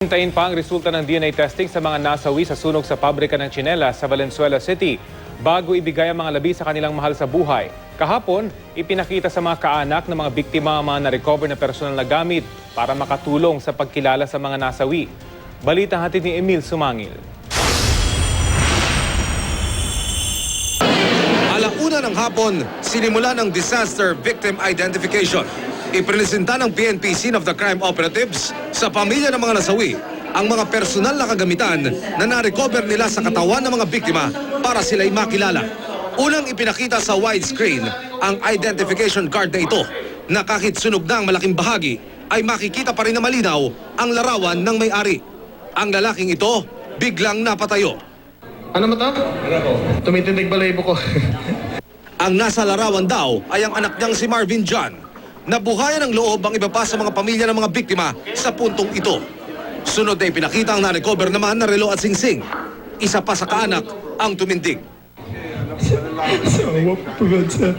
Hintayin pa ang resulta ng DNA testing sa mga nasawi sa sunog sa pabrika ng Chinela sa Valenzuela City bago ibigay ang mga labi sa kanilang mahal sa buhay. Kahapon, ipinakita sa mga kaanak ng mga biktima ang mga na-recover na personal na gamit para makatulong sa pagkilala sa mga nasawi. Balita hatid ni Emil Sumangil. Alauna ng hapon, sinimula ng Disaster Victim Identification. Ipresenta ng PNP Scene of the Crime Operatives sa pamilya ng mga nasawi ang mga personal na kagamitan na na-recover nila sa katawan ng mga biktima para sila'y makilala. Unang ipinakita sa widescreen ang identification card na ito na kahit sunog na ang malaking bahagi ay makikita pa rin na malinaw ang larawan ng may-ari. Ang lalaking ito biglang napatayo. Ano mo to? Tumitindig balayibo ko. Ang nasa larawan daw ay ang anak niyang si Marvin John. Nabuhayan ng loob ang iba pa sa mga pamilya ng mga biktima sa puntong ito. Sunod na ipinakita ang na-recover naman na relo at singsing. Isa pa sa kaanak ang tumindig. Sawa po yan, sir.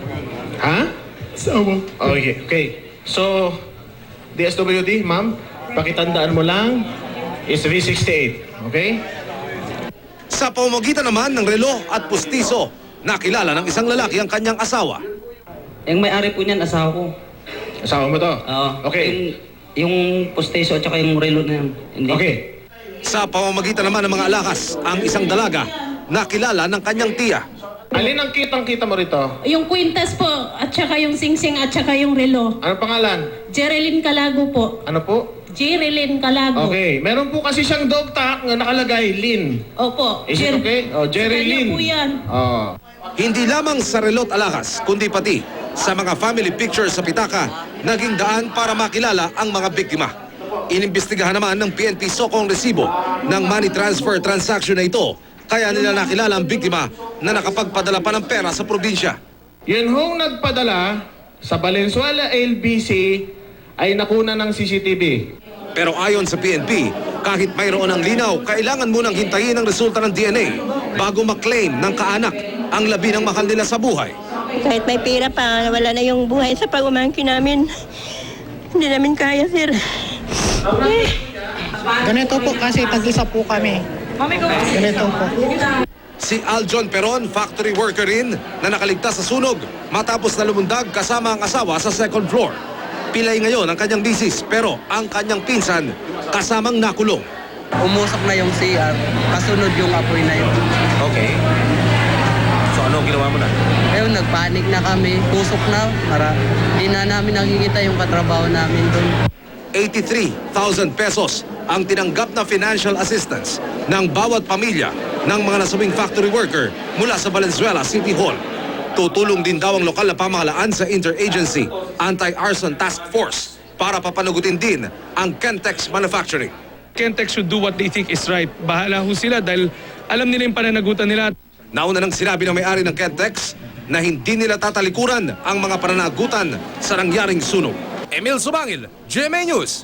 ha? Sawa po. Okay, okay. So, DSWD, ma'am, pakitandaan mo lang is V68. Okay? Sa pamamagitan naman ng relo at pustiso, nakilala ng isang lalaki ang kanyang asawa. Yung may-ari po niyan, asawa ko. Asawa mo to? Oo. Okay. Yung, yung posteso at saka yung relo na yan. Hindi. Okay. Sa pamamagitan naman ng mga alakas, ang isang dalaga, nakilala ng kanyang tiya. Alin ang kitang-kita mo rito? Yung kwintas po, at saka yung singsing, at saka yung relo. Ano pangalan? Jereline Calago po. Ano po? Jereline Calago. Okay. Meron po kasi siyang dog tag na nakalagay, Lin. Opo. Is it Jer- okay? Oh, Jerry Kanya Lin. po yan. Oh. Hindi lamang sa relot alakas, kundi pati sa mga family pictures sa pitaka, naging daan para makilala ang mga biktima. Inimbestigahan naman ng PNP Sokong resibo ng money transfer transaction na ito, kaya nila nakilala ang biktima na nakapagpadala pa ng pera sa probinsya. Yun hong nagpadala sa Valenzuela LBC ay nakuna ng CCTV. Pero ayon sa PNP, kahit mayroon ng linaw, kailangan munang hintayin ang resulta ng DNA bago maklaim ng kaanak ang labi ng mahal nila sa buhay. Kahit may pera pa, wala na yung buhay sa pag-umangkin namin. Hindi namin kaya, sir. Eh, Ganito po kasi pag-isa po kami. Ganito po. Si Aljon Peron, factory worker rin na nakaligtas sa sunog matapos na lumundag kasama ang asawa sa second floor. Pilay ngayon ang kanyang misis pero ang kanyang pinsan kasamang nakulong. Umusok na yung CR, kasunod yung apoy na yun. Okay. So ano ginawa mo na? Nagpanik na kami, pusok na, para hindi na namin nakikita yung katrabaho namin doon. 83,000 pesos ang tinanggap na financial assistance ng bawat pamilya ng mga nasabing factory worker mula sa Valenzuela City Hall. Tutulong din daw ang lokal na pamahalaan sa Interagency Anti-Arson Task Force para papanugutin din ang Kentex Manufacturing. Kentex should do what they think is right. Bahala ho sila dahil alam nila yung pananagutan nila. Nauna nang sinabi ng may-ari ng Kentex na hindi nila tatalikuran ang mga pananagutan sa nangyaring sunog. Emil Sumangil, GMA News.